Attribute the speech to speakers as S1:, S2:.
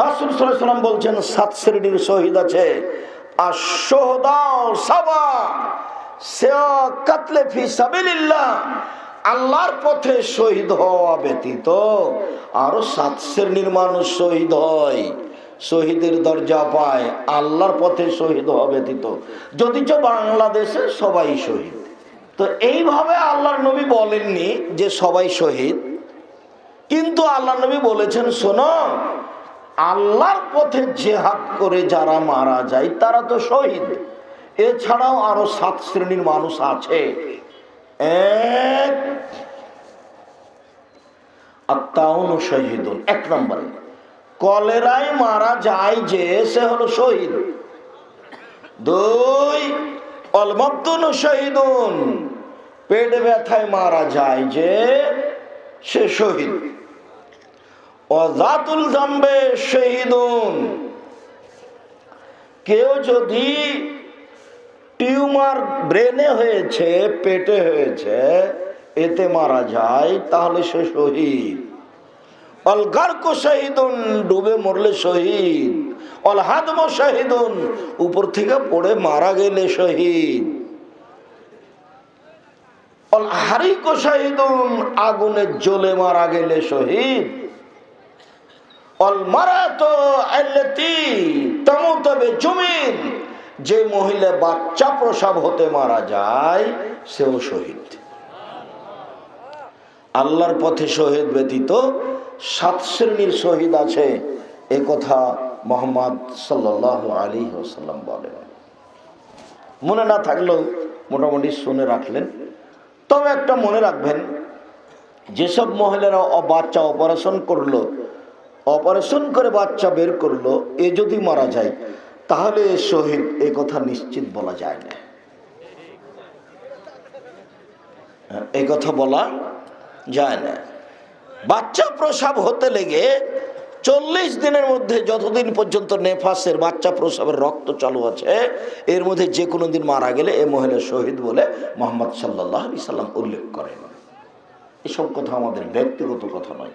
S1: রাসুল সাল্লাম বলছেন, সাত শ্রেণির শহীদ আছে। আর সোহদাও সাবা কাতলে ফি সাবিলিল্লাহ, আল্লাহর পথে শহীদ হওয়া ব্যতীত আরও সাত শ্রেণির মানুষ শহীদ হয়। শহীদের দরজা পায়, আল্লাহর পথে শহীদ হওয়া ব্যতীত। যদিচ বাংলাদেশে সবাই শহীদ। তো এইভাবে আল্লাহর নবী বলেননি যে সবাই শহীদ। কিন্তু আল্লাহ নবী বলেছেন, শোনো আল্লাহর পথে জেহাদ করে যারা মারা যায়, তারা তো শহীদ। এছাড়াও আরও সাত শ্রেণির মানুষ আছে। এক, আত্মাউন শহীদুন। এক নম্বরে কলেরায় মারা যায় যে সে হলো শহীদ। দুই অলমদ্দুন শহীদুন। পেট ব্যথায় মারা যায় যে সে শহীদ। অজাতুল জাম্বে শহীদুন। কেউ যদি টিউমার ব্রেনে হয়েছে, পেটে হয়েছে, এতে মারা যায়, তাহলে সে শহীদ। অলগার্ক শহীদুন, ডুবে মরলে শহীদ। অলহাদম শহীদুন, উপর থেকে পড়ে মারা গেলে শহীদ। অল হারিক শহীদুন, আগুনে জ্বলে মারা গেলে শহীদ অল মারা তো তবে জমিন যে মহিলা বাচ্চা প্রসাব হতে মারা যায়, সেও শহীদ। আল্লাহর পথে শহীদ ব্যতীত সাত শ্রেণির শহীদ আছে। এ কথা মোহাম্মদ সাল্লাহ আলী ওসাল্লাম বলেন। মনে না থাকলেও মোটামুটি শুনে রাখলেন। তবে একটা মনে রাখবেন, যেসব মহিলারা বাচ্চা অপারেশন করল অপারেশন করে বাচ্চা বের করল এ যদি মারা যায় তাহলে শহীদ এ কথা নিশ্চিত বলা যায় না। হ্যাঁ, এই কথা বলা যায় না। বাচ্চা প্রসাব হতে লেগে চল্লিশ দিনের মধ্যে যতদিন পর্যন্ত নেফাসের বাচ্চা প্রসাবের রক্ত চালু আছে এর মধ্যে যে কোনো দিন মারা গেলে এ মহিলা শহীদ বলে মোহাম্মদ সাল্লাহ সাল্লাম উল্লেখ করেন। এসব কথা আমাদের ব্যক্তিগত কথা নয়।